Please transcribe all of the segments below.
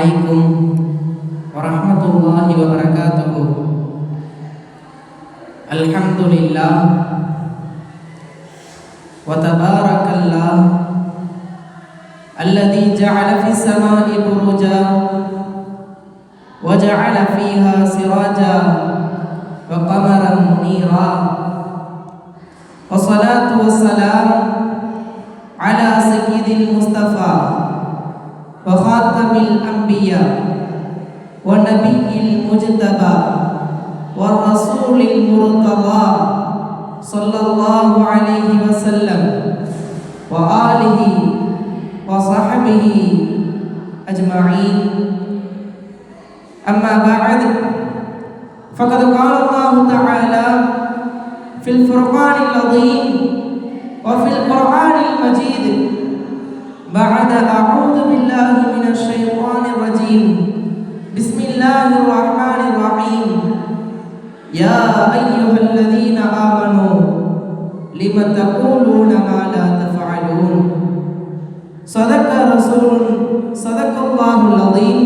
عليكم ورحمة الله وبركاته الحمد لله وتبارك الله الذي جعل في السماء بروجا وجعل فيها سراجا وقمرا منيرا والصلاة والسلام على سيد المصطفى وخاتم الأنبياء والنبي المجتبى والرسول المرتضى صلى الله عليه وسلم وآله وصحبه أجمعين. أما بعد فقد قال الله تعالى في الفرقان العظيم وفي القرآن المجيد بعد أعوذ بالله من الشيطان الرجيم. بسم الله الرحمن الرحيم. يا أيها الذين آمنوا لم تقولون ما لا تفعلون؟ صدق رسول صدق الله العظيم.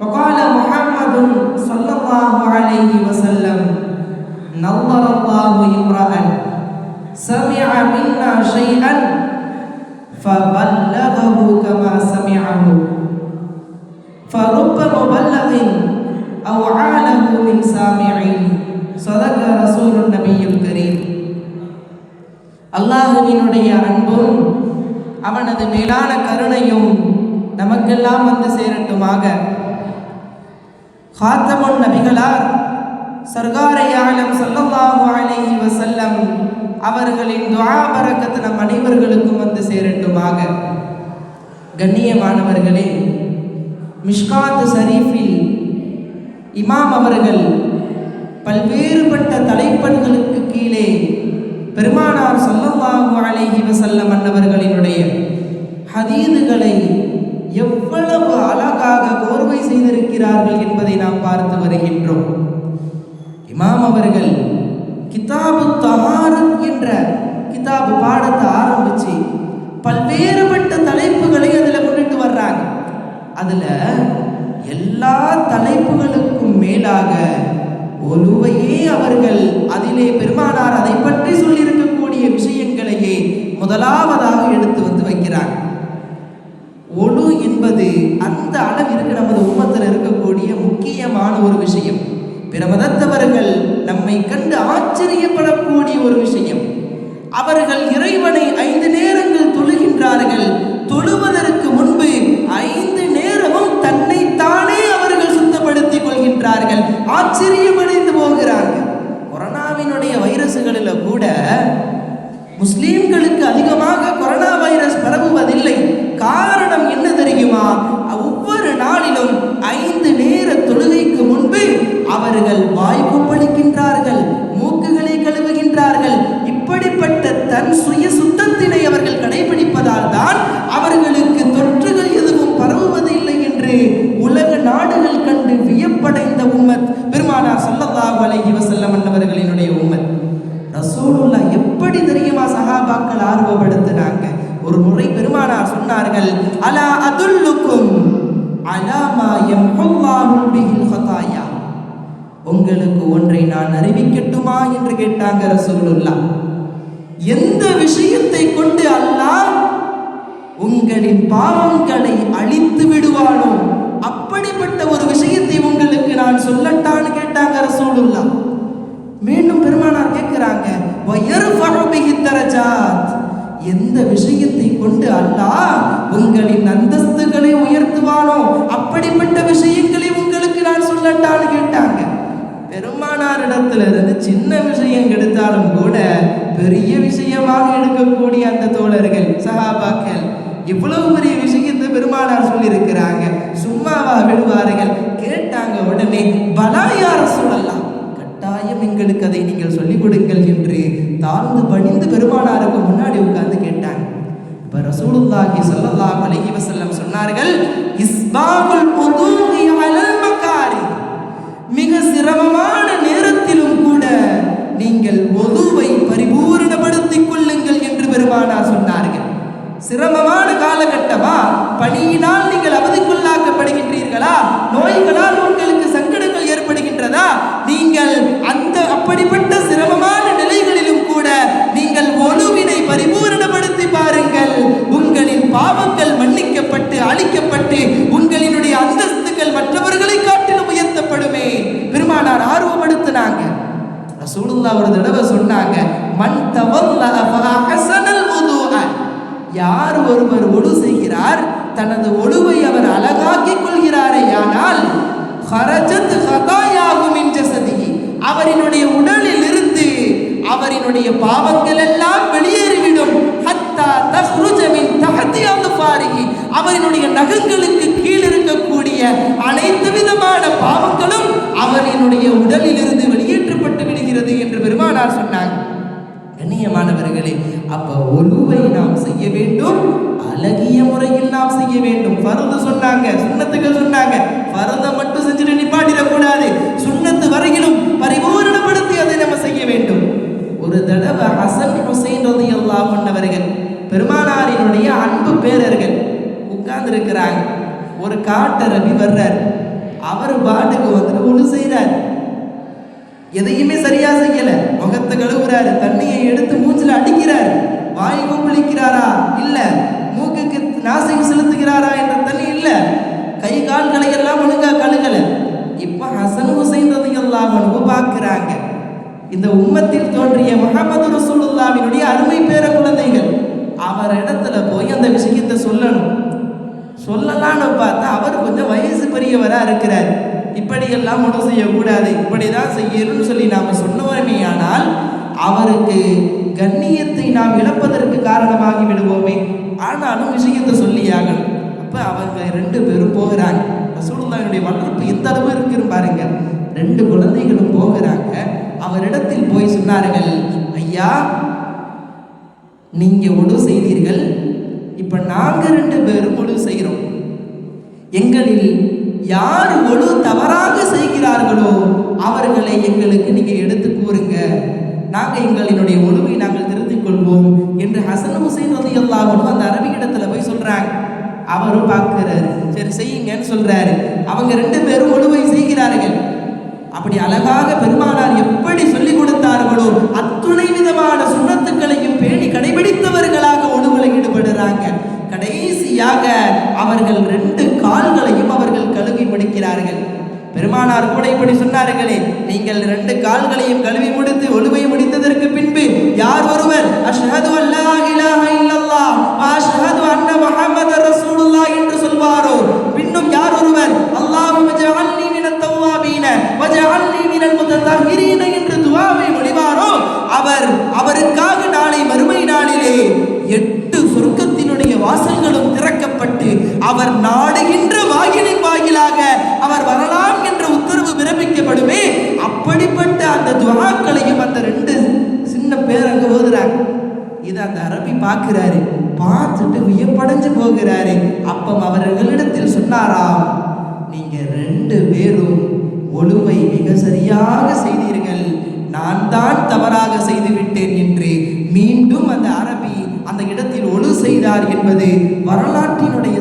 وقال محمد صلى الله عليه وسلم نظر الله امرأ سمع منا شيئا فبلغه كما سمعه فرب مبلغ أو عاله من سامع صدق رسول النبي الكريم அல்லாஹுவினுடைய அன்பும் அவனது மேலான கருணையும் நமக்கெல்லாம் வந்து சேரட்டுமாக ஹாத்தமுன் நபிகளார் சர்காரை ஆலம் சல்லல்லாஹு அலைஹி வசல்லம் அவர்களின் துஆ நம் அனைவர்களுக்கும் வந்து சேரட்டுமாக. கண்ணியமானவர்களே மிஷ்காத் ஷரீஃபில் இமாம் அவர்கள் பல்வேறுபட்ட தலைப்பண்களுக்கு கீழே பெருமானார் சொல்லல்லாஹு அலைஹி வசல்லம் அன்னவர்களினுடைய ஹதீதுகளை எவ்வளவு அழகாக கோர்வை செய்திருக்கிறார்கள் என்பதை நாம் பார்த்து வருகின்றோம். இமாம் அவர்கள் கிதாபு தகாரத் என்ற கிதாபு பாடத்தை ஆரம்பிச்சு பல்வேறுபட்ட தலைப்புகளை அதில் கொண்டுட்டு வர்றாங்க. அதில் எல்லா தலைப்புகளுக்கும் மேலாக ஒருவையே அவர்கள் அதிலே பெருமானார் அதை பற்றி சொல்லியிருக்கக்கூடிய விஷயங்களையே முதலாவதாக எடுத்து வந்து வைக்கிறாங்க. ஒழு என்பது அந்த அளவிற்கு நமது உமத்தில் இருக்கக்கூடிய முக்கியமான ஒரு விஷயம். பிற மதத்தவர்கள் நம்மை கண்டு ஆச்சரியப்படக்கூடிய ஒரு விஷயம். அவர்கள் இறைவனை ஐந்து நேரங்கள் தொழுகின்றார்கள் தொழுவதற்கு ரசூலுல்லா எப்படி தெரியுமா சஹாபாக்கள் ஆர்வப்படுத்தினாங்க? ஒரு முறை பெருமானார் சொன்னார்கள் அலா அதுல்லுக்கும் அலாமா யம்ஹுல்லாஹு பிஹில் ஹதாயா உங்களுக்கு ஒன்றை நான் அறிவிக்கட்டுமா? என்று கேட்டாங்க ரசூலுல்லா. எந்த விஷயத்தை கொண்டு அல்லாஹ் உங்களின் பாவங்களை அழித்து விடுவானோ? அப்படிப்பட்ட ஒரு விஷயத்தை உங்களுக்கு நான் சொல்லட்டான்னு கேட்டாங்க ரசூலுல்லா. மீண்டும் பெருமானார் கேட்கிறாங்க எந்த விஷயத்தை கொண்டு அல்லாஹ் உங்களின் அந்தஸ்துகளை உயர்த்துவானோ அப்படிப்பட்ட விஷயங்களை உங்களுக்கு நான் சொல்லட்டான்னு கேட்டாங்க. பெருமானாரிடத்துல இருந்து சின்ன விஷயம் கிடைத்தாலும் கூட பெரிய விஷயமாக எடுக்கக்கூடிய அந்த தோழர்கள் சஹாபாக்கள் இவ்வளவு பெரிய விஷயத்தை பெருமானார் சொல்லியிருக்கிறாங்க. சும்மாவா விடுவார்கள்? கேட்டாங்க உடனே பலாயார சொல்லலாம் கட்டாயம் எங்களுக்கு அதை நீங்கள் சொல்லிக் கொடுங்கள் என்று தாழ்ந்து பணிந்து பெருமானாருக்கு முன்னாடி உட்கார்ந்து கேட்டாங்க இப்ப ரசூலுல்லாஹி ஸல்லல்லாஹு அலைஹி வஸல்லம் சொன்னார்கள் இஸ்பாகுல் வுதூஇ அலல் மகாரி. மிக சிரமமான நேரத்திலும் கூட நீங்கள் ஒதுவை பரிபூரணப்படுத்திக் கொள்ளுங்கள் என்று பெருமானார் சொன்னார்கள். சிரமமான காலகட்டமா? பணியினால் நீங்கள் அவதிக்குள்ளாக்கப்படுகின்றீர்களா? நோய்களால் உங்களுக்கு சங்கடங்கள் ஏற்படுகின்றதா நீங்கள் அந்த அப்படிப்பட்ட என்று பெருமானார் சொன்னாங்க கண்ணியமானவர்களே அப்ப ஒழுவை நாம் செய்ய வேண்டும் அழகிய முறையில் நாம் செய்ய வேண்டும். பரந்து சொன்னாங்க சுண்ணத்துக்கள் சொன்னாங்க. பரந்த மட்டும் செஞ்சுட்டு நிப்பாட்டிடக்கூடாது. சுண்ணத்து வரையிலும் பரிபூரணப்படுத்தி அதை நம்ம செய்ய வேண்டும். ஒரு தடவை ஹசன் ஹுசைன் ரதி அல்லா பண்ணவர்கள் பெருமானாரினுடைய அன்பு பேரர்கள் உட்கார்ந்து இருக்கிறாங்க ஒரு காட்டு ரவி வர்றார். அவர் பாட்டுக்கு வந்துட்டு ஒன்று செய்கிறார் எதையுமே சரியா செய்யல. முகத்தை கழுவுறாரு தண்ணியை எடுத்து மூஞ்சில அடிக்கிறார். வாய் கொப்பளிக்கிறாரா? இல்ல. மூக்குக்கு நாசை செலுத்துகிறாரா என்ற தண்ணி இல்ல. கை கால்களை எல்லாம் ஒழுங்கா கழுகல. இப்ப ஹசன் ஹுசைன் ரதி அன்ஹு பார்க்கிறாங்க. இந்த உம்மத்தில் தோன்றிய முகமது ரசூலுல்லாவினுடைய அருமை பேர குழந்தைகள் அவர் இடத்துல போய் அந்த விஷயத்தை சொல்லணும். சொல்லலாம்னு பார்த்தா அவர் கொஞ்சம் வயசு பெரியவரா இருக்கிறார். இப்படியெல்லாம் ஒன்றும் செய்யக்கூடாது. இப்படி தான் செய்யணும்னு சொல்லி நாம் சொன்னவருமே ஆனால் அவருக்கு கண்ணியத்தை நாம் இழப்பதற்கு காரணமாகி விடுவோமே. ஆனாலும் விஷயத்தை சொல்லியாகணும் அப்போ அவங்க ரெண்டு பேரும் போகிறாங்க. ரசூலுல்லாஹினுடைய வளர்ப்பு எந்த அளவு இருக்குன்னு பாருங்க. ரெண்டு குழந்தைகளும் போகிறாங்க. அவரிடத்தில் போய் சொன்னார்கள் ஐயா நீங்க ஒழு செய்தீர்கள். இப்ப நாங்க ரெண்டு பேரும் ஒழு செய்கிறோம். எங்களில் யார் ஒழு தவறாக செய்கிறார்களோ அவர்களை எங்களுக்கு நீங்க எடுத்து கூறுங்க. நாங்கள் எங்களினுடைய ஒழுவை நாங்கள் திருத்திக் கொள்வோம் என்று ஹசன் ஹுசைன் வந்து எல்லாவரும் அந்த அரபியிடத்துல போய் சொல்றாங்க. அவரும் பார்க்கிறாரு. சரி செய்யுங்கன்னு சொல்றாரு. அவங்க ரெண்டு பேரும் ஒழுவை செய்கிறார்கள். அப்படி அழகாக பெருமானார் எப்படி சொல்லிக் கொடுத்தார்களோ அத்துணை விதமான சுண்ணத்துக்களையும் பேணி கடைபிடித்தவர்களாக ஒழுங்குல ஈடுபடுறாங்க. கடைசியாக அவர்கள் ரெண்டு கால்களையும் அவர்கள் கழுவி முடிக்கிறார்கள். பெருமானார் கூட இப்படி சொன்னார்களே நீங்கள் ரெண்டு கால்களையும் கழுவி முடித்து ஒழுவை முடித்ததற்கு பின்பு யார் ஒருவர்? அஷ்ஹது அல்லா இலாஹ இல்லல்லாஹ் அஷ்ஹது அன்ன முஹம்மது ரசூலுல்லாஹ் என்று சொல்வாரோ? பின்னும் யார் ஒருவர்? அல்லாஹும்ம ஜஅல்னி மினத் தவ்வாபீன வஜஅல்னி மினல் முத்ததஹிரீன என்று துஆ துவாக்களையும் அந்த ரெண்டு சின்ன பேர் அங்க ஓதுறாங்க. இதை அந்த அரபி பார்க்கிறாரு. பார்த்துட்டு வியப்படைஞ்சு போகிறாரு. அப்போ அவர்களிடத்தில் சொன்னாராம் நீங்க ரெண்டு பேரும் ஒழுவை மிக சரியாக செய்தீர்கள். நான் தான் தவறாக செய்துவிட்டேன் என்று மீண்டும் அந்த அரபி அந்த இடத்தில் ஒழு செய்தார் என்பது வரலாற்றினுடைய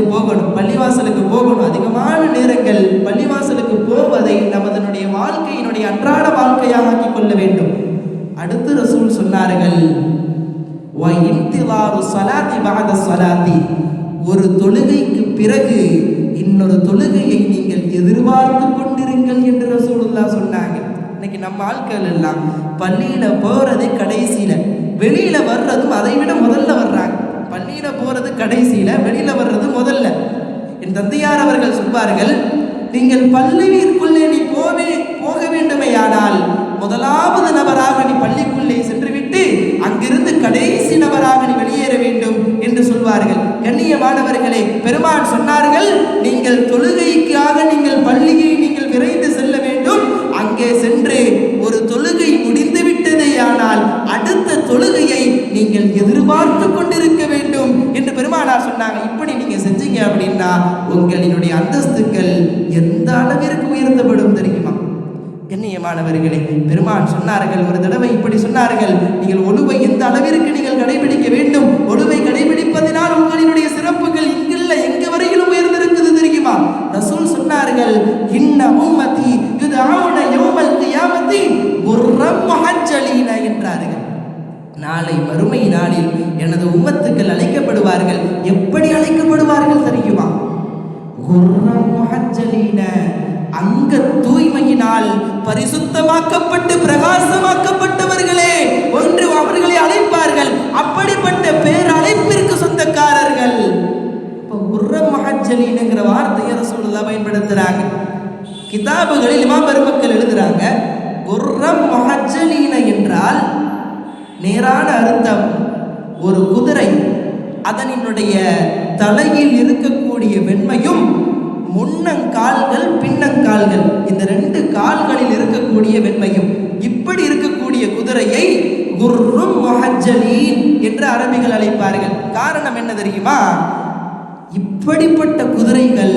மஸ்ஜிதுக்கு போகணும் பள்ளிவாசலுக்கு போகணும். அதிகமான நேரங்கள் பள்ளிவாசலுக்கு போவதை நமதனுடைய வாழ்க்கையினுடைய அன்றாட வாழ்க்கையாக ஆக்கிக் கொள்ள வேண்டும். அடுத்து ரசூல் சொன்னார்கள் ஒரு தொழுகைக்கு பிறகு இன்னொரு தொழுகையை நீங்கள் எதிர்பார்த்து கொண்டிருங்கள் என்று ரசூலுல்லா சொன்னாங்க. இன்னைக்கு நம்ம ஆட்கள் எல்லாம் பள்ளியில போறது கடைசியில வெளியில வர்றதும் அதை விட முதல்ல வர்றாங்க. பள்ளியில போறது கடைசியில வெளியில வர்றது முதல்ல. என் தந்தையார் அவர்கள் சொல்வார்கள் நீங்கள் பள்ளியிற்குள்ளே நீ போவே போக வேண்டுமையானால் முதலாவது நபராக நீ பள்ளிக்குள்ளே சென்று விட்டு அங்கிருந்து கடைசி நபராக நீ வெளியேற வேண்டும் என்று சொல்வார்கள். கண்ணியமானவர்களே பெருமான் சொன்னார்கள் நீங்கள் தொழுகைக்காக நீங்கள் பள்ளியை நீங்கள் விரைந்து செல்ல வேண்டும். அங்கே சென்று ஒரு தொழுகை முடிந்து விட்டதேயானால் அடுத்த தொழுகையை நீங்கள் எதிர்பார்த்து கொண்டிருக்க வேண்டும் என்று பெருமானார் சொன்னாங்க. இப்படி நீங்க செஞ்சீங்க அப்படின்னா உங்களினுடைய அந்தஸ்துக்கள் எந்த அளவிற்கு உயர்த்தப்படும் தெரியுமா? கண்ணியமானவர்களே பெருமான் சொன்னார்கள் ஒரு தடவை இப்படி சொன்னார்கள். நீங்கள் ஒழுவை எந்த அளவிற்கு நீங்கள் கடைபிடிக்க வேண்டும்? ஒழுவை கடைபிடிப்பதினால் உங்களினுடைய சிறப்புகள் இங்கில்ல எங்க வரையிலும் உயர்ந்திருக்குது தெரியுமா? ரசூல் சொன்னார்கள் இன்ன உம்மதி இது ஆவண யோமல் கியாமத்தி ஒரு முஹஜ்ஜலீன என்றார்கள். நாளை மறுமை நாளில் எனது உம்மத்துக்கள் அழைக்கப்படுவார்கள். எப்படி அழைக்கப்படுவார்கள் தெரியுமா? குர்ரம் அங்க தூய்மையினால் பரிசுத்தமாக்கப்பட்டு பிரகாசமாக்கப்பட்டவர்களே ஒன்று அவர்களை அழைப்பார்கள். அப்படிப்பட்ட பேர் அழைப்பிற்கு சொந்தக்காரர்கள். இப்போ குர்ரம் மஹஜலீனுங்கிற வார்த்தையை ரசூலுல்லா பயன்படுத்துறாங்க. கிதாபுகளில் இமாம் பெருமக்கள் எழுதுறாங்க குர்ரம் மகஜலீன என்றால் நேரான அர்த்தம் ஒரு குதிரை. அதனினுடைய தலையில் இருக்கக்கூடிய வெண்மையும் முன்னங்கால்கள் பின்னங்கால்கள். இந்த ரெண்டு கால்களில் இருக்கக்கூடிய வெண்மையும் இப்படி இருக்கக்கூடிய குதிரையை குர்ரும் முஹஜ்ஜலீன் என்று அரபிகள் அழைப்பார்கள். காரணம் என்ன தெரியுமா? இப்படிப்பட்ட குதிரைகள்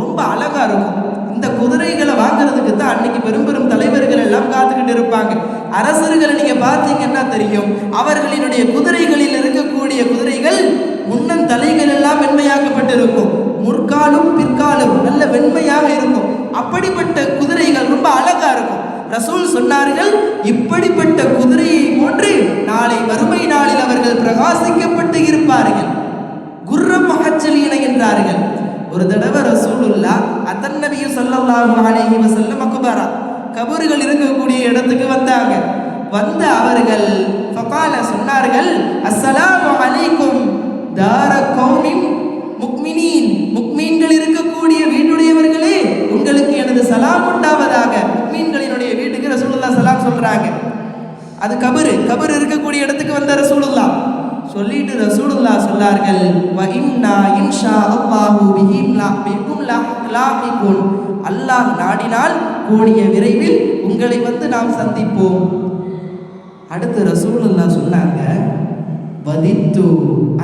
ரொம்ப அழகா இருக்கும். இந்த குதிரைகளை வாங்குறதுக்கு தான் அன்னைக்கு பெரும் பெரும் தலைவர்கள் எல்லாம் காத்துக்கிட்டு இருப்பாங்க. அரசர்களை நீங்க பார்த்தீங்கன்னா தெரியும். அவர்களினுடைய குதிரைகளில் இருக்கக்கூடிய குதிரைகள் முன்னன் தலைகள் எல்லாம் வெண்மையாக்கப்பட்டிருக்கும். முற்காலும் பிற்காலும் நல்ல வெண்மையாக இருக்கும். அப்படிப்பட்ட குதிரைகள் ரொம்ப அழகா இருக்கும். ரசூல் சொன்னார்கள் இப்படிப்பட்ட குதிரையை போன்று நாளை வறுமை நாளில் அவர்கள் பிரகாசிக்கப்பட்டு இருப்பார்கள். குர்ரம் இணை என்றார்கள். ஒரு தடவை ரசூலுல்லா அத்தன் நபியு ஸல்லல்லாஹு அலைஹி வஸல்லம் அக்பரா. கபறுகள் இருக்கக்கூடிய இடத்துக்கு வந்தாங்க. வந்த அவர்கள் ஃபகால சொன்னார்கள் அஸ்ஸலாமு அலைக்கும் தார கௌமின் முக்மினீன். முக்மீன்கள் இருக்கக்கூடிய வீட்டுடையவர்களே உங்களுக்கு எனது சலாம் உண்டாவதாக. முக்மீன்களினுடைய வீட்டுக்கு ரசூலுல்லா சலாம் சொல்றாங்க. அது கபரு கபரு இருக்கக்கூடிய இடத்துக்கு வந்த ரசூலுல்லா சொல்லிட்டு ரசூலுல்லா சொன்னார்கள் வ இன்ஷா அல்லாஹு பிஹிம்லா லா லாஹிகுன். அல்லாஹ் நாடினால் கூடிய விரைவில் உங்களை வந்து நாம் சந்திப்போம். அடுத்து ரசூலுல்லா சொன்னாங்க வதித்து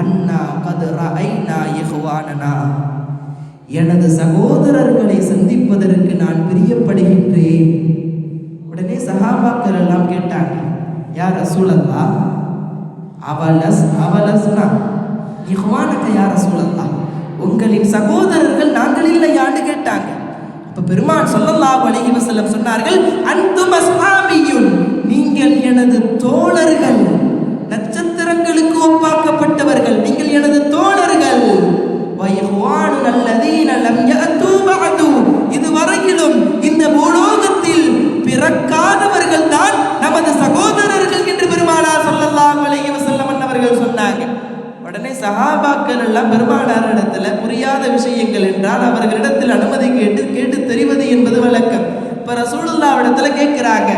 அண்ணா கதரா ஐநா இஹ்வானனா. எனது சகோதரர்களை சந்திப்பதற்கு நான் பிரியப்படுகின்றேன். உடனே சஹாபாக்கள் எல்லாம் கேட்டாங்க யார் ரசூலல்லா அவலஸ் அவலஸ்னா இஹ்வானக யார ரசூலல்லா உங்களின் சகோதரர்கள் நாங்கள் இல்லையான்னு கேட்டாங்க. அப்ப பெருமான் சொல்லல்லா அலைஹி வஸல்லம் சொன்னார்கள் அன்தும் அஸ்ஹாபியுன் நீங்கள் எனது தோழர்கள் நட்சத்திரங்களுக்கு ஒப்பாக்கப்பட்டவர்கள் நீங்கள் எனது தோழர்கள் வயஹ்வானுன் அல்லதீன லம் யஅது பஅது இதுவரையிலும் இந்த பூலோகத்தில் பிறக்காதவர்கள் தான் நமது சகோதரர்கள் என்று பெருமானார் ஸல்லல்லாஹு அலைஹி வஸல்லம் அவர்கள் சொன்னாங்க உடனே சஹாபாக்கள் எல்லாம் பெருமானார் இடத்துல புரியாத விஷயங்கள் என்றால் அவர்களிடத்தில் அனுமதி கேட்டு கேட்டு தெரிவது என்பது வழக்கம். இப்போ ரசூலுல்லாஹ் இடத்துல கேட்கிறாங்க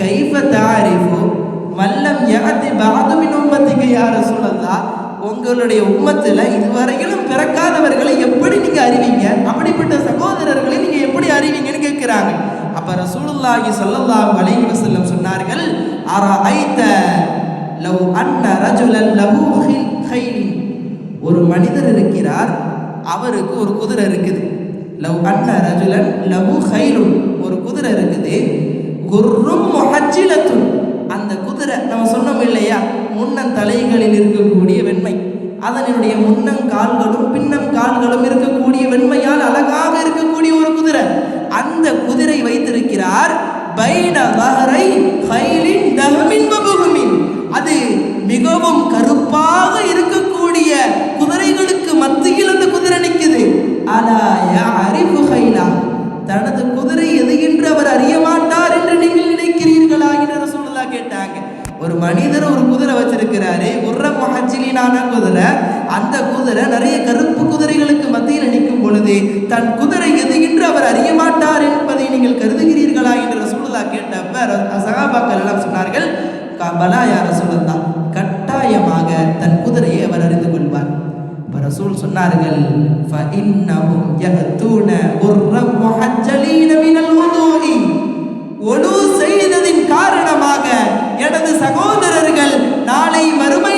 கைஃப தாரிஃபு மல்லம் யஅதி பஅது மின் உம்மத்திக யா உங்களுடைய உம்மத்தில் இதுவரையிலும் பிறக்காதவர்களை எப்படி நீங்க அறிவீங்க? அப்படிப்பட்ட சகோதரர்களை நீங்க எப்படி அறிவிங்கன்னு கேட்குறாங்க. அப்போ ரசூலுல்லாஹி சொல்லல்லாஹு அலைஹி வஸல்லம் சொன்னார்கள் அரஐத லவ் அன்ன ரஜுலன் லஹு ஹில் ஹைலின் ஒரு மனிதர் இருக்கிறார் அவருக்கு ஒரு குதிரை இருக்குது. லவ் அண்ண ரஜுலன் லவு ஹைலுன் ஒரு குதிரை இருக்குது. குர்ரும் முஹஜ்ஜிலத்துன். அந்த குதிரை நம்ம சொன்னோம் இல்லையா? முன்னன் தலைகளில் இருக்கக்கூடிய வெண்மை. அதனுடைய முன்னம் கால்களும் பின்னம் கால்களும் இருக்கக்கூடிய வெண்மையால் அழகாக இருக்கக்கூடிய ஒரு குதிரை. அந்த குதிரை வைத்திருக்கிறார் பைன ஹைலின் தகமின் அது மிகவும் கருப்பாக இருக்கக்கூடிய மத்தியில் அந்த குதிரை நிற்குது அலா யஅரிஃபு ஹைலா தனது குதிரை எது என்று அவர் அறிய மாட்டார் என்று நீங்கள் நினைக்கிறீர்களா? என்று ரசூலுல்லாஹ் கேட்டாங்க. ஒரு மனிதர் ஒரு குதிரை வச்சிருக்கிறாரு. உர்ர மஹஜிலினான குதிரை. அந்த குதிரை நிறைய கருப்பு குதிரைகளுக்கு மத்தியில் நிற்கும் பொழுது தன் குதிரை எது என்று அவர் அறிய மாட்டார் என்பதை நீங்கள் கருதுகிறீர்களா? என்று ரசூலுல்லா கேட்டப்ப ர- சகாபாக்கள் எல்லாம் சொன்னார்கள் "க- பலா யா கட்டாயமாக தன் குதிரையை அவர் அறிந்து கொள்வார். ரசூல் சொன்னார்கள் فإنهم يأتون غرا محجلين من الوضوء ஒழு செய்ததின் காரணமாக எனது சகோதரர்கள் நாளை மறுமை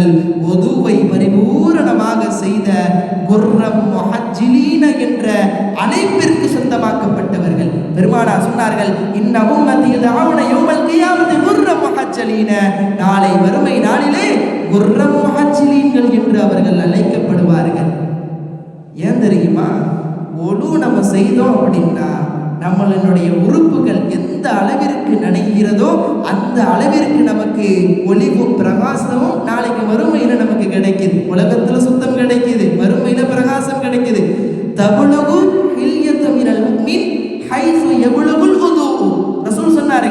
சொந்தக்காரர்கள் ஒதுவை பரிபூரணமாக செய்த குர்ரம் முஹஜ்ஜிலீன என்ற அழைப்பிற்கு சொந்தமாக்கப்பட்டவர்கள். பெருமானா சொன்னார்கள் இன்னமும் மத்தியில் ஆவண யோமல் கியாமத்து குர்ரம் முஹஜ்ஜலீன. நாளை வறுமை நாளிலே குர்ரம் முஹஜ்ஜிலீன்கள் என்று அவர்கள் அழைக்கப்படுவார்கள். ஏன் தெரியுமா? ஒழு நம்ம செய்தோம் அப்படின்னா நம்மளுடைய உறுப்புகள் எந்த அளவிற்கு நனைகிறதோ அந்த அளவிற்கு நமக்கு ஒளிவும் பிரகாசமும் நாளைக்கு மறுமையில நமக்கு கிடைக்குது. உலகத்துல சுத்தம் கிடைக்குது வறுமையில பிரகாசம் கிடைக்குது. தபுலகு ஹில்யத்து மீன் ஹைசு எவ்வளவு ரசூல்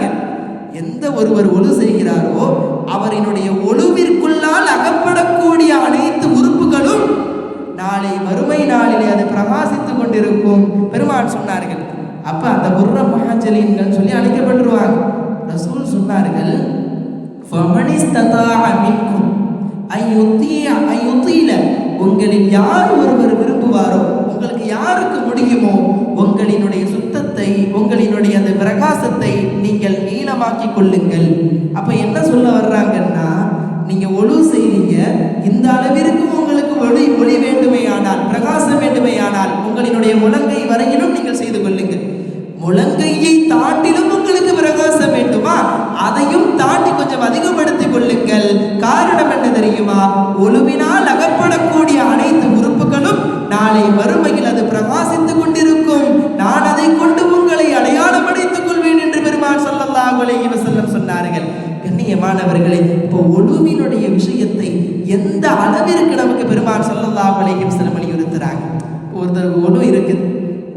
எந்த ஒருவர் ஒழு செய்கிறாரோ அவரினுடைய ஒழுவிற்குள்ளால் அகப்படக்கூடிய அனைத்து உறுப்புகளும் நாளை வறுமை நாளிலே அது பிரகாசித்துக் கொண்டிருக்கும். பெருமான் சொன்னார்கள் அப்ப அந்த குர்ர மகாஜலீன்கள் சொல்லி அழைக்கப்பட்டுருவாங்க. ரசூல் சொன்னார்கள் உங்களில் யார் ஒருவர் விரும்புவாரோ உங்களுக்கு யாருக்கு முடியுமோ உங்களினுடைய சுத்தத்தை உங்களினுடைய அந்த பிரகாசத்தை நீங்கள் நீளமாக்கி கொள்ளுங்கள். அப்ப என்ன சொல்ல வர்றாங்கன்னா நீங்க ஒழு செய்றீங்க இந்த அளவிற்கு உங்களுக்கு ஒளி ஒளி வேண்டுமையானால் பிரகாசம் வேண்டுமையானால் உங்களினுடைய முழங்கை வரையிலும் நீங்கள் செய்து கொள்ளுங்கள். முழங்கையை தாண்டிலும் உங்களுக்கு பிரகாசம் வேண்டுமா? அதையும் தாண்டி கொஞ்சம் அதிகப்படுத்திக் கொள்ளுங்கள். காரணம் என்ன தெரியுமா? ஒழுவினால் அகப்படக்கூடிய அனைத்து உறுப்புகளும் நாளை வறுமையில் அது பிரகாசித்துக் கொண்டிருக்கும். நான் அதை கொண்டு உங்களை அடையாளப்படுத்திக் கொள்வேன் என்று பெருமான் சொல்லலாம் செல்லம் சொன்னார்கள். கண்ணியமானவர்களே இப்போ ஒழுவினுடைய விஷயத்தை எந்த அளவிற்கு நமக்கு பெருமான் சொல்லலாம் அலைஹி வஸல்லம் வலியுறுத்துறாங்க? ஒருத்தர் ஒழு இருக்குது.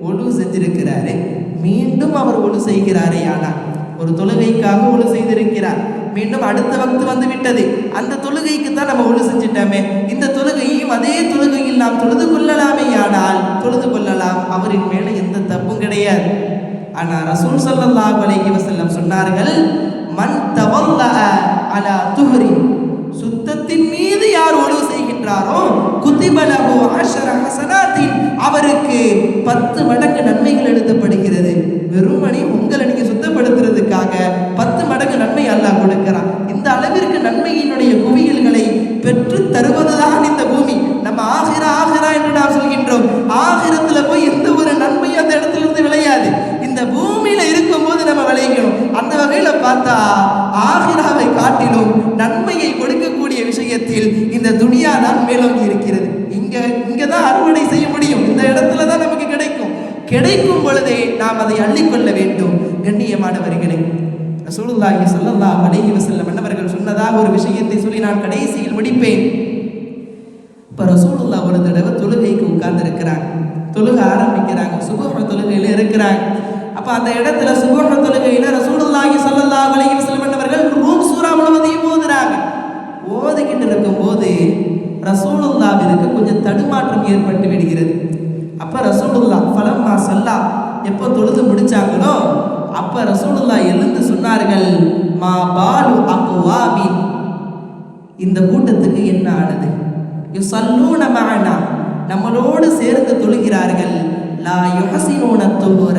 ஒழு செஞ்சிருக்கிறாரு. மீண்டும் அவர் ஒழு செய்கிறாரே ஆனால் ஒரு தொழுகைக்காக ஒழு செய்திருக்கிறார். மீண்டும் அடுத்த வக்து வந்து விட்டது. அந்த தொழுகைக்கு தான் நம்ம ஒழு செஞ்சிட்டோமே. இந்த தொழுகையும் அதே தொழுகையில் நாம் தொழுது கொள்ளலாமே ஆனால் தொழுது கொள்ளலாம் அவரின் மேலே எந்த தப்பும் கிடையாது. ஆனால் ரசூல் ஸல்லல்லாஹு அலைஹி வசல்லம் சொன்னார்கள் மண் தவல்ல அலா துஹரி. சுத்தத்தின் மீது யார் ஒழுவு செய்கின்றாரோ குத்திபலகு அஷர ஹசனாத்தின் அவருக்கு பத்து மடங்கு நன்மைகள் எழுதப்படுகிறது. வெறுமனே உங்களை நீங்க சுத்தப்படுத்துறதுக்காக பத்து மடங்கு நன்மை அல்லாஹ் கொடுக்கிறான். இந்த அளவிற்கு நன்மையினுடைய குவியல்களை பெற்று தருவதுதான் இந்த பூமி. நம்ம ஆகிரா ஆகிரா என்று நாம் சொல்கின்றோம். ஆகிரத்துல போய் எந்த ஒரு நன்மையும் அந்த இடத்துல இருந்து விளையாது. இந்த பூமியில இருக்கும்போது நம்ம விளையணும். அந்த வகையில பார்த்தா ஆகிராவை காட்டிலும் நன்மையை கொடுக்கக்கூடிய விஷயத்தில் இந்த துனியா தான் மேலோங்கி இருக்கிறது. தான் அறுவடை செய்ய முடியும். இந்த இடத்துல தான் நமக்கு கிடைக்கும். கிடைக்கும் பொழுதே நாம் அதை அள்ளிக்கொள்ள வேண்டும். கண்ணியமானவர்களே ரசூலுல்லாஹி சொல்லலாம் அலைஹி வஸல்லம் மன்னவர்கள் சொன்னதாக ஒரு விஷயத்தை சொல்லி நான் கடைசியில் முடிப்பேன். இப்போ ரசூலுல்லா ஒரு தடவை தொழுகைக்கு உட்கார்ந்துருக்கிறாங்க. தொழுக ஆரம்பிக்கிறாங்க. சுபஹ தொழுகையில் இருக்கிறாங்க. அப்போ அந்த இடத்துல சுபஹ தொழுகையில் ரசூலுல்லாஹி சொல்லல்லா அலைஹி வஸல்லம் மன்னவர்கள் ரூம் சூறா முழுவதையும் ஓதுறாங்க. ஓதிக்கிட்டு இருக்கும்போது ரசூலுல்லாவிற்கு கொஞ்சம் தடுமாற்றம் ஏற்பட்டு விடுகிறது. அப்போ ரசூலுல்லா ஃபலம்மா சல்லா எப்போ தொழுது முடிச்சாங்களோ அப்போ ரசூலுல்லா எழுந்து சொன்னார்கள் மா பாலு அக்குவாமின் இந்த கூட்டத்துக்கு என்ன ஆனது? யுசல்லூன மகனா நம்மளோடு சேர்ந்து தொழுகிறார்கள். லா யுஹசினூன துஹுர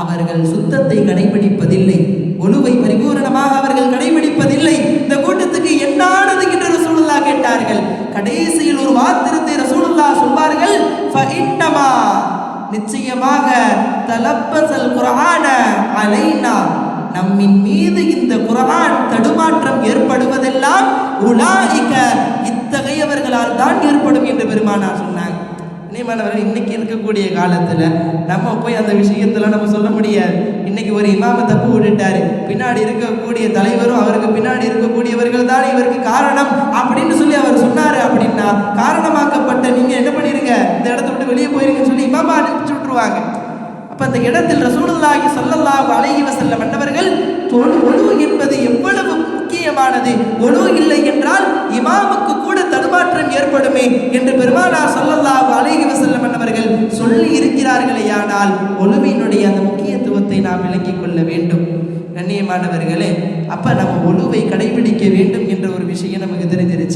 அவர்கள் சுத்தத்தை கடைபிடிப்பதில்லை. ஒழுவை பரிபூரணமாக அவர்கள் கடைபிடிப்பதில்லை. இந்த கூட்டத்துக்கு என்னானது என்று ரசூலுல்லாஹ் கேட்டார்கள். கடைசியில் ஒரு வார்த்தை ரசூலுல்லா சொல்வார்கள் ஃபஇன்னமா நிச்சயமாக தலப்பசல் குரஹான அலைனா நம்மின் மீது இந்த குரான் தடுமாற்றம் ஏற்படுவதெல்லாம் உலாயிக இத்தகையவர்களால் தான் ஏற்படும் என்று பெருமானார் சொன்னாங்க கண்ணியமானவர்கள் இன்னைக்கு இருக்கக்கூடிய காலத்துல நம்ம போய் அந்த விஷயத்துல நம்ம சொல்ல முடியாது. இன்னைக்கு ஒரு இமாம தப்பு விட்டுட்டாரு. பின்னாடி இருக்கக்கூடிய தலைவரும் அவருக்கு பின்னாடி இருக்கக்கூடியவர்கள் தான் இவருக்கு காரணம் அப்படின்னு சொல்லி அவர் சொன்னாரு அப்படின்னா காரணமாக்கப்பட்ட நீங்க என்ன பண்ணிருங்க இந்த இடத்த விட்டு வெளியே போயிருங்கன்னு சொல்லி இமாமா அனுப்பிச்சு அப்ப அந்த இடத்தில் ரசூலுல்லாஹி ஸல்லல்லாஹு அலைஹி வஸல்லம் மன்னவர்கள் தொழு ஒழு என்பது எவ்வளவு முக்கியமானது? ஒழு இல்லை என்றால் இமாமுக்கு கூட தடுமாற்றம் ஏற்படுமே என்று பெருமானார் ஸல்லல்லாஹு அலைஹி வஸல்லம் மன்னவர்கள் சொல்லி இருக்கிறார்களேயானால் ஒழுவினுடைய அந்த முக்கியத்துவத்தை நாம் விளங்கிக் கொள்ள வேண்டும். கண்ணியமானவர்களே அப்ப நம்ம ஒழுவை கடைபிடிக்க வேண்டும் என்ற ஒரு விஷயம் நமக்கு தெரிஞ்சிருச்சு.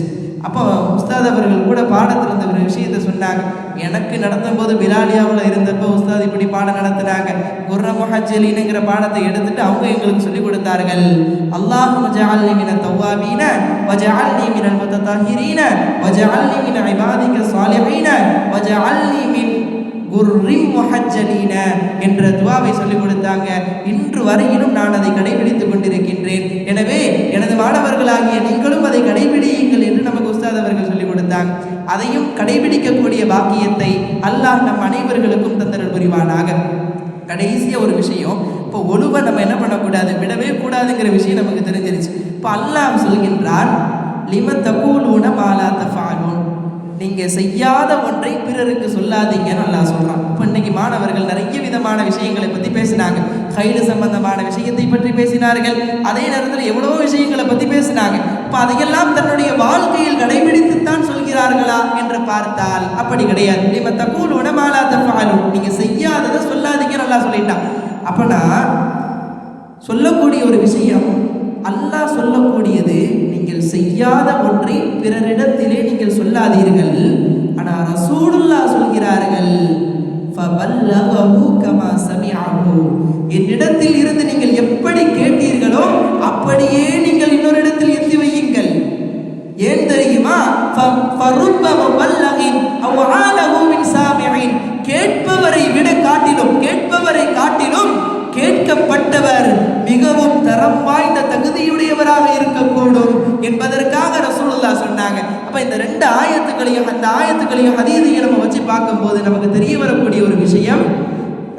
அப்போ உஸ்தாத் அவர்கள் கூட பாடத்தில் இருந்த ஒரு விஷயத்தை சொன்னாங்க. எனக்கு நடத்தும்போது பிலாலியாவில் இருந்தப்போ உஸ்தாத் இப்படி பாடம் நடத்துனாங்க. குர்ர முஹஜலினுங்கிற பாடத்தை எடுத்துட்டு அவங்க எங்களுக்கு சொல்லி கொடுத்தார்கள். அல்லாஹ் வஜஅல்னி மின தவ்வாபீன வஜஅல்னி மினல் முத்ததஹிரீன வஜஅல்னி மின இபாதிக ஸாலிஹீன வஜஅல்னி மின் என்ற துவாவை சொல்லிக் கொடுத்தாங்க. இன்று வரையிலும் நான் அதை கடைபிடித்துக் கொண்டிருக்கின்றேன். எனவே எனது மாணவர்களாகிய நீங்களும் அதை கடைபிடியுங்கள் என்று நமக்கு உஸ்தாத் அவர்கள் சொல்லிக் கொடுத்தாங்க. அதையும் கடைபிடிக்கக்கூடிய பாக்கியத்தை அல்லாஹ் நம் அனைவர்களுக்கும் தந்தரல் புரிவானாக. கடைசியாக ஒரு விஷயம் இப்போ ஒழுவை நம்ம என்ன பண்ணக்கூடாது? விடவே கூடாதுங்கிற விஷயம் நமக்கு தெரிஞ்சிருச்சு. இப்போ அல்லாஹ் சொல்கின்றான் லிம தகூலூன மாலா தஃபாலூன். நீங்கள் செய்யாத ஒன்றை பிறருக்கு சொல்லாதீங்கன்னு நல்லா சொல்கிறான் இப்போ இன்றைக்கி மாணவர்கள் நிறைய விதமான விஷயங்களை பற்றி பேசினாங்க. கைடு சம்பந்தமான விஷயத்தை பற்றி பேசினார்கள். அதே நேரத்தில் எவ்வளவோ விஷயங்களை பற்றி பேசினாங்க. இப்போ அதையெல்லாம் தன்னுடைய வாழ்க்கையில் கடைபிடித்துத்தான் சொல்கிறார்களா என்று பார்த்தால் அப்படி கிடையாது. நீங்க தகூல் உடமாலா தப்பாலும் நீங்கள் செய்யாததை சொல்லாதீங்க நல்லா சொல்லிட்டான். அப்பனா சொல்லக்கூடிய ஒரு விஷயம் அல்லாஹ் சொல்லக்கூடியது நீங்கள் செய்யாத ஒன்றை பிறரிடத்திலே நீங்கள் சொல்லாதீர்கள். ஆனால் ரசூலுல்லாஹ் சொல்கிறார்கள் ஃபபல்லகஹு கமா சமிஅஹு. என்னிடத்தில் இருந்து நீங்கள் எப்படி கேட்டீர்களோ அப்படியே நீங்கள் இன்னொரு இடத்தில் எத்தி வையுங்கள். ஏன் தெரியுமா? ஃப- ஃபருப்ப முபல்லகின் ஆலஹு மின் சாமிஇன் கேட்பவரை விட காட்டிலும் கேட்பவரை காட்டிலும் கேட்கப்பட்டவர் தரம் வாய்ந்த தகுதியுடையவராக இருக்கக்கூடும் என்பதற்காக ரசூலுல்லா சொன்னாங்க. அப்ப இந்த ரெண்டு ஆயத்துக்களையும் அந்த ஆயத்துக்களையும் அதீதையும் நம்ம வச்சு பார்க்கும்போது நமக்கு தெரிய வரக்கூடிய ஒரு விஷயம்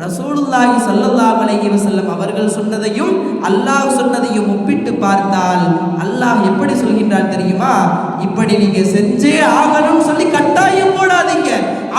ரசூலுல்லாஹி சல்லல்லாஹ் அலைஹி வஸல்லம் அவர்கள் சொன்னதையும் அல்லாஹ் சொன்னதையும் ஒப்பிட்டு பார்த்தால் அல்லாஹ் எப்படி சொல்கின்றார் தெரியுமா? இப்படி நீங்க செஞ்சே ஆகணும்னு சொல்லி கட்டாயம் போடாதீங்க.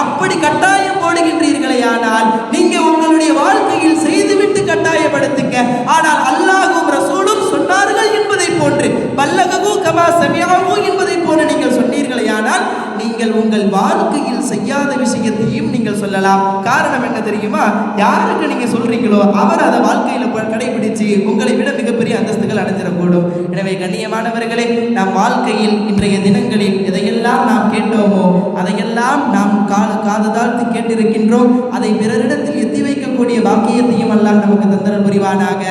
அப்படி கட்டாயம் போடுகின்றீர்களே ஆனால் நீங்க உங்களுடைய வாழ்க்கையில் செய்துவிட்டு கட்டாயப்படுத்துங்க. ஆனால் அல்லாஹும் ரசூல் சொன்னார்கள் என்பதை போன்று. பல்லககு கமா சமியாகு என்பதை போன்று நீங்கள் சொன்னீர்களே ஆனால் நீங்கள் உங்கள் வாழ்க்கையில் செய்யாத விஷயத்தையும் நீங்கள் சொல்லலாம். காரணம் என்ன தெரியுமா? யாருக்கு நீங்க சொல்றீங்களோ அவர் அதை வாழ்க்கையில கடைபிடிச்சு உங்களை விட மிகப்பெரிய அந்தஸ்துகள் அடைஞ்சிடக்கூடும் எனவே கண்ணியமானவர்களே நம் வாழ்க்கையில் இன்றைய தினங்களில் எதையெல்லாம் நாம் கேட்டோமோ? அதையெல்லாம் நாம் காது காது தாழ்த்து கேட்டிருக்கின்றோம். அதை பிறரிடத்தில் எத்தி வைக்கக்கூடிய பாக்கியத்தையும் எல்லாம் நமக்கு தந்தரல் புரிவானாக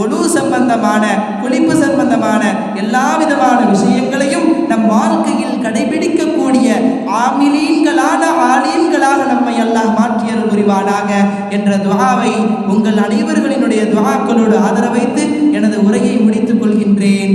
ஒழு சம்பந்தமான குளிப்பு சம்பந்தமான எல்லா விதமான விஷயங்களையும் நம் வாழ்க்கையில் கடைபிடிக்கக்கூடிய ஆமிலீன்களான ஆலீன்களாக நம்மை எல்லாம் மாற்றியல் புரிவானாக என்ற துவாவை உங்கள் அனைவர்களினுடைய துவாக்களோடு ஆதரவைத்து எனது உரையை முடித்துக் கொள்கின்றேன்.